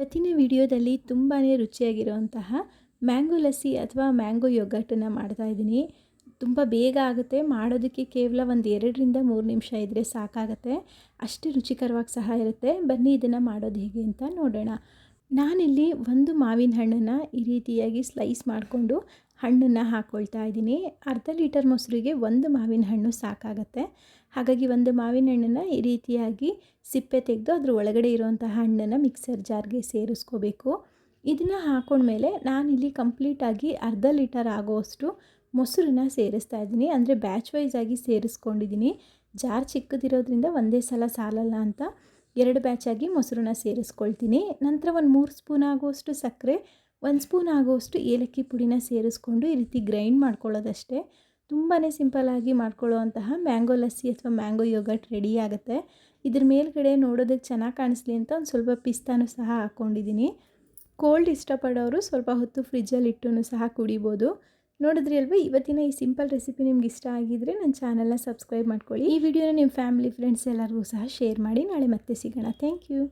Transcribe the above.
ಇವತ್ತಿನ ವಿಡಿಯೋದಲ್ಲಿ ತುಂಬಾ ರುಚಿಯಾಗಿರುವಂತಹ ಮ್ಯಾಂಗೋ ಲಸ್ಸಿ ಅಥವಾ ಮ್ಯಾಂಗೋ ಯೋಗರ್ಟನ್ನು ಮಾಡ್ತಾ ಇದ್ದೀನಿ. ತುಂಬ ಬೇಗ ಆಗುತ್ತೆ. ಮಾಡೋದಕ್ಕೆ ಕೇವಲ ಒಂದು ಎರಡರಿಂದ ಮೂರು ನಿಮಿಷ ಇದ್ದರೆ ಸಾಕಾಗುತ್ತೆ. ಅಷ್ಟು ರುಚಿಕರವಾಗಿ ಸಹ ಇರುತ್ತೆ. ಬನ್ನಿ, ಇದನ್ನು ಮಾಡೋದು ಹೇಗೆ ಅಂತ ನೋಡೋಣ. ನಾನಿಲ್ಲಿ ಒಂದು ಮಾವಿನ ಹಣ್ಣನ್ನು ಈ ರೀತಿಯಾಗಿ ಸ್ಲೈಸ್ ಮಾಡಿಕೊಂಡು ಹಣ್ಣನ್ನು ಹಾಕ್ಕೊಳ್ತಾ ಇದ್ದೀನಿ. ಅರ್ಧ ಲೀಟರ್ ಮೊಸರಿಗೆ ಒಂದು ಮಾವಿನ ಹಣ್ಣು ಸಾಕಾಗತ್ತೆ. ಹಾಗಾಗಿ ಒಂದು ಮಾವಿನ ಹಣ್ಣನ್ನು ಈ ರೀತಿಯಾಗಿ ಸಿಪ್ಪೆ ತೆಗೆದು ಅದ್ರ ಒಳಗಡೆ ಇರುವಂತಹ ಹಣ್ಣನ್ನು ಮಿಕ್ಸರ್ ಜಾರ್ಗೆ ಸೇರಿಸ್ಕೋಬೇಕು. ಇದನ್ನು ಹಾಕೊಂಡ್ಮೇಲೆ ನಾನಿಲ್ಲಿ ಕಂಪ್ಲೀಟಾಗಿ ಅರ್ಧ ಲೀಟರ್ ಆಗೋವಷ್ಟು ಮೊಸರನ್ನ ಸೇರಿಸ್ತಾ ಇದ್ದೀನಿ. ಅಂದರೆ ಬ್ಯಾಚ್ ವೈಸ್ ಆಗಿ ಸೇರಿಸ್ಕೊಂಡಿದ್ದೀನಿ. ಜಾರ್ ಚಿಕ್ಕದಿರೋದ್ರಿಂದ ಒಂದೇ ಸಲ ಸಾಲಲ್ಲ ಅಂತ. ಎರಡು ಬ್ಯಾಚಾಗಿ ಮೊಸರನ್ನ ಸೇರಿಸ್ಕೊಳ್ತೀನಿ. ನಂತರ ಒಂದು ಮೂರು ಸ್ಪೂನ್ ಆಗುವಷ್ಟು ಸಕ್ಕರೆ ಒಂದು ಸ್ಪೂನ್ ಆಗುವಷ್ಟು ಏಲಕ್ಕಿ ಪುಡಿನ ಸೇರಿಸ್ಕೊಂಡು ಈ ರೀತಿ ಗ್ರೈಂಡ್ ಮಾಡ್ಕೊಳ್ಳೋದಷ್ಟೇ. ತುಂಬಾ ಸಿಂಪಲ್ಲಾಗಿ ಮಾಡ್ಕೊಳ್ಳೋವಂತಹ ಮ್ಯಾಂಗೋ ಲಸ್ಸಿ ಅಥವಾ ಮ್ಯಾಂಗೋ ಯೋಗಟ್ ರೆಡಿ ಆಗುತ್ತೆ. ಇದ್ರ ಮೇಲ್ಗಡೆ ನೋಡೋದಕ್ಕೆ ಚೆನ್ನಾಗಿ ಕಾಣಿಸ್ಲಿ ಅಂತ ಒಂದು ಸ್ವಲ್ಪ ಪಿಸ್ತಾನು ಸಹ ಹಾಕ್ಕೊಂಡಿದ್ದೀನಿ ಕೋಲ್ಡ್ ಇಷ್ಟಪಡೋರು ಸ್ವಲ್ಪ ಹೊತ್ತು ಫ್ರಿಜ್ಜಲ್ಲಿ ಇಟ್ಟು ಸಹ ಕುಡಿಬೋದು. ನೋಡಿದ್ರಿ ಅಲ್ವಾ? ಇವತ್ತಿನ ಈ ಸಿಂಪಲ್ ರೆಸಿಪಿ ನಿಮ್ಗೆ ಇಷ್ಟ ಆಗಿದ್ರೆ ನನ್ನ ಚಾನಲ್ನ ಸಬ್ಸ್ಕ್ರೈಬ್ ಮಾಡ್ಕೊಳ್ಳಿ. ಈ ವಿಡಿಯೋನ ನಿಮ್ಮ ಫ್ಯಾಮಿಲಿ ಫ್ರೆಂಡ್ಸ್ ಎಲ್ಲರಿಗೂ ಸಹ ಶೇರ್ ಮಾಡಿ. ನಾಳೆ ಮತ್ತೆ ಸಿಗೋಣ. Thank you